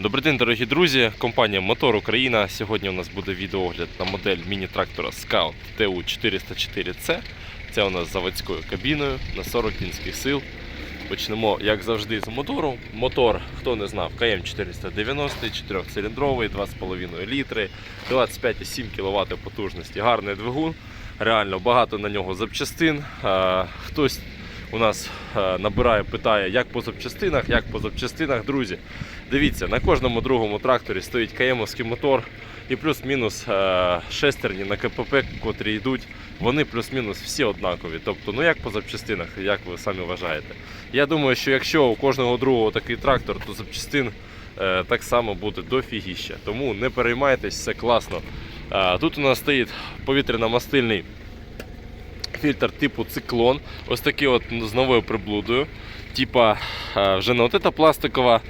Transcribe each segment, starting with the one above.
Добрий день, дорогі друзі. Компанія Мотор Україна. Сьогодні у нас буде відеоогляд на модель міні-трактора Scout TU404C. Це у нас заводською кабіною на 40 кінських сил. Почнемо, як завжди, з мотору. Мотор, хто не знав, КМ490, 4-циліндровий, 2,5 літри, 25,7 кВт потужності. Гарний двигун. Реально багато на нього запчастин. Хтось у нас набирає, питає, як по запчастинах, як по запчастинах, друзі. Дивіться, на кожному другому тракторі стоїть КМовський мотор і плюс-мінус е, шестерні на КПП, котрі йдуть, вони плюс-мінус всі однакові. Тобто, ну як по запчастинах, як ви самі вважаєте? Я думаю, що якщо у кожного другого такий трактор, то запчастин е, так само буде дофігіща. Тому не переймайтесь, все класно. Е, тут у нас стоїть повітряно-мастильний фільтр типу циклон. Ось такий от з новою приблудою. Типа вже не от пластикова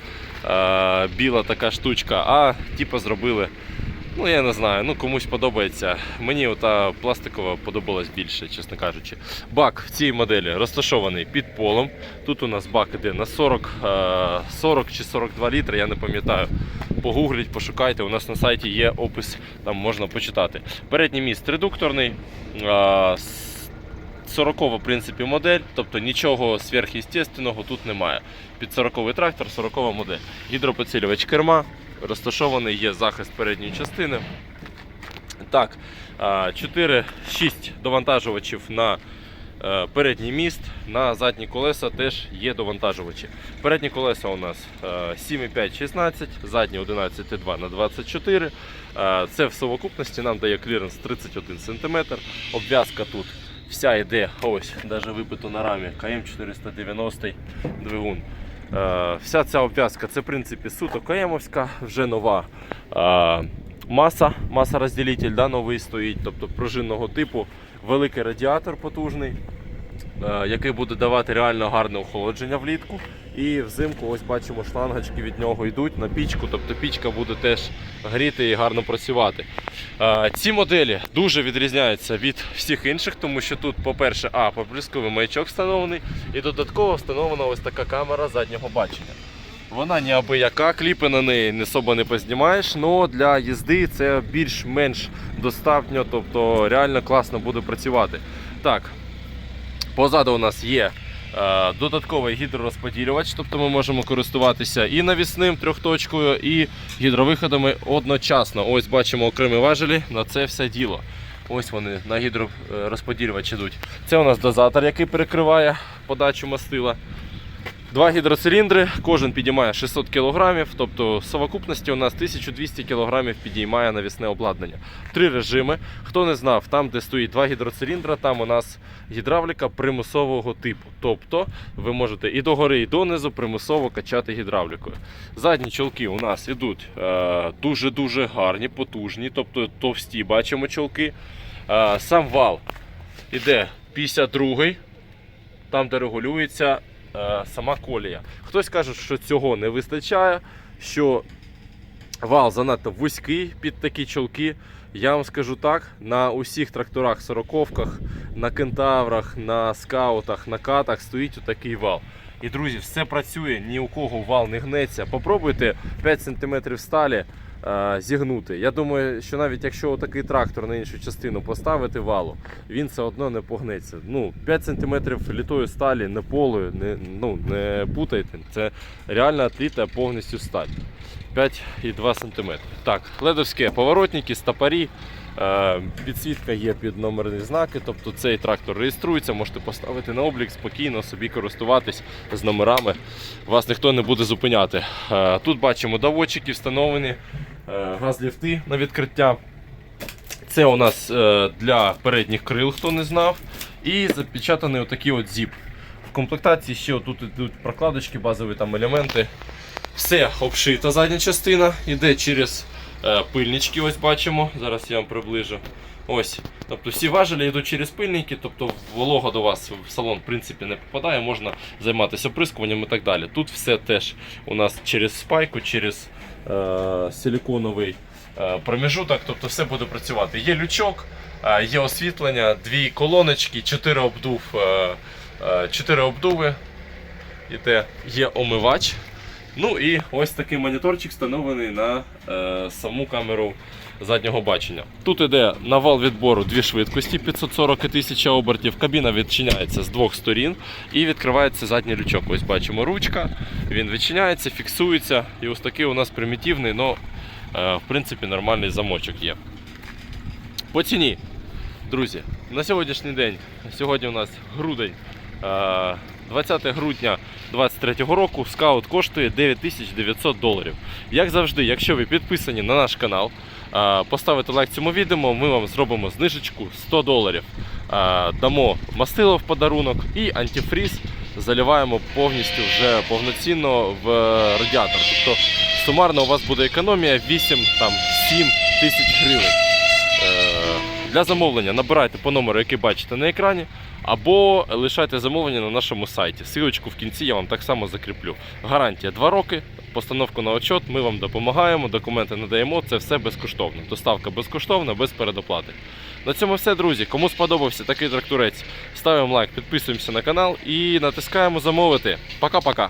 е, біла така штучка, а типа зробили. Ну, я не знаю, ну комусь подобається. Мені ота пластикова подобалась більше, чесно кажучи. Бак в цій моделі розташований під полом. Тут у нас бак іде на 40, е, 40 чи 42 літри, я не пам'ятаю. Погугліть, пошукайте. У нас на сайті є опис, там можна почитати. Передній міст редукторний. Е, 40 в принципі, модель, тобто нічого сверхъестественного тут немає. Під 40 трактор, 40 модель. Гідропоцілювач керма, розташований є захист передньої частини. Так, 4-6 довантажувачів на е, передній міст, на задні колеса теж є довантажувачі. Передні колеса у нас е, 7,5-16, задні 11,2 на 24. Е, Це в совокупності нам дає кліренс 31 см. Обв'язка тут вся йде, ось, навіть випито на рамі, КМ490 двигун. Е, Вся ця обв'язка це в принципі суто КМовська, вже нова е, маса, маса розділитель, да, новий стоїть, тобто пружинного типу, великий радіатор потужний, який буде давати реально гарне охолодження влітку. І взимку ось бачимо шлангочки від нього йдуть на пічку, тобто пічка буде теж гріти і гарно працювати. Е, Ці моделі дуже відрізняються від всіх інших, тому що тут, по-перше, а, поблисковий маячок встановлений, і додатково встановлена ось така камера заднього бачення. Вона неабияка, кліпи на неї не особо не познімаєш, але для їзди це більш-менш достатньо, тобто реально класно буде працювати. Так, позаду у нас є е, додатковий гідророзподілювач, тобто ми можемо користуватися і навісним трьохточкою, і гідровиходами одночасно. Ось бачимо окремі важелі на це все діло. Ось вони на гідророзподілювач ідуть. Це у нас дозатор, який перекриває подачу мастила. Два гідроциліндри, кожен підіймає 600 кг, тобто в совокупності у нас 1200 кг підіймає навісне обладнання. Три режими. Хто не знав, там, де стоїть два гідроциліндра, там у нас гідравліка примусового типу. Тобто ви можете і догори, і донизу примусово качати гідравлікою. Задні чолки у нас ідуть е, дуже-дуже гарні, потужні, тобто товсті бачимо чолки. Е, сам вал іде 52-й, там, де регулюється сама колія. Хтось каже, що цього не вистачає, що вал занадто вузький під такі чолки. Я вам скажу так: на усіх тракторах сороковках, на кентаврах, на скаутах, на катах стоїть отакий вал. І друзі, все працює, ні у кого вал не гнеться. Попробуйте 5 см сталі е, зігнути. Я думаю, що навіть якщо такий трактор на іншу частину поставити валу, він все одно не погнеться. Ну, 5 см літої сталі, не полою, не, ну, не путайте. Це реально отліта повністю сталь. 5,2 см. Так, ледовські поворотники, стопорі. Е, Підсвітка є під номерні знаки, тобто цей трактор реєструється, можете поставити на облік, спокійно собі користуватись з номерами. Вас ніхто не буде зупиняти. Е, Тут бачимо доводчики встановлені, е, газ-ліфти на відкриття. Це у нас для передніх крил, хто не знав. І запечатаний отакий от зіп. В комплектації ще тут йдуть прокладочки, базові там елементи. Все обшита задня частина, йде через пильнички, ось бачимо. Зараз я вам приближу. Ось. Тобто всі важелі йдуть через пильники, тобто волога до вас в салон в принципі не попадає, можна займатися оприскуванням і так далі. Тут все теж у нас через спайку, через е, силіконовий е, проміжуток, тобто все буде працювати. Є лючок, е, є освітлення, дві колоночки, чотири обдув, е, е, чотири обдуви. Іде, є омивач. Ну і ось такий моніторчик встановлений на е, саму камеру заднього бачення. Тут іде навал відбору дві швидкості 540 і 1000 обертів. Кабіна відчиняється з двох сторін і відкривається задній лючок. Ось бачимо ручка. Він відчиняється, фіксується. І ось такий у нас примітивний, але в принципі нормальний замочок є. По ціні, друзі, на сьогоднішній день, сьогодні у нас грудень, е, 20 грудня 2023 року, скаут коштує 9900 доларів. Як завжди, якщо ви підписані на наш канал, е, поставите лайк цьому відео, ми вам зробимо знижечку 100 доларів. Е, Дамо мастило в подарунок і антифріз заливаємо повністю вже повноцінно в радіатор. Тобто сумарно у вас буде економія 8-7 тисяч гривень. Для замовлення набирайте по номеру, який бачите на екрані, або лишайте замовлення на нашому сайті. Силочку в кінці я вам так само закріплю. Гарантія 2 роки, постановку на отчет, ми вам допомагаємо, документи надаємо, це все безкоштовно. Доставка безкоштовна, без передоплати. На цьому все, друзі. Кому сподобався такий тракторець, ставимо лайк, підписуємося на канал і натискаємо замовити. Пока-пока.